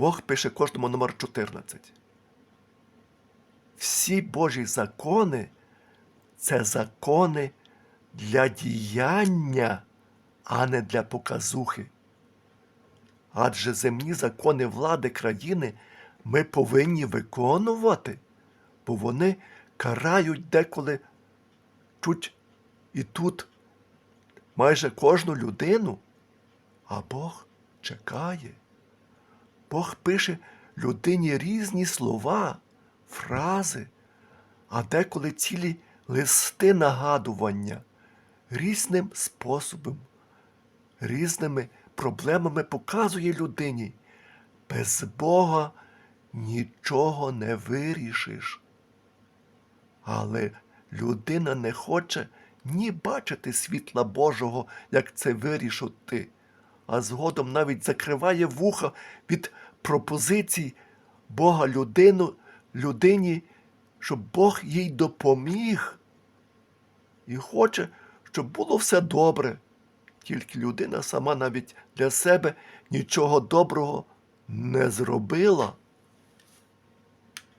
Бог пише кожному номер 14. Всі Божі закони це закони для діяння, а не для показухи. Адже земні закони влади країни ми повинні виконувати, бо вони карають деколи чуть і тут майже кожну людину, а Бог чекає. Бог пише людині різні слова, фрази, а деколи цілі листи нагадування різним способом, різними проблемами показує людині. Без Бога нічого не вирішиш. Але людина не хоче ні бачити світла Божого, як це вирішити, а згодом навіть закриває вуха від пропозицій Бога людину, людині, щоб Бог їй допоміг. І хоче, щоб було все добре. Тільки людина сама навіть для себе нічого доброго не зробила.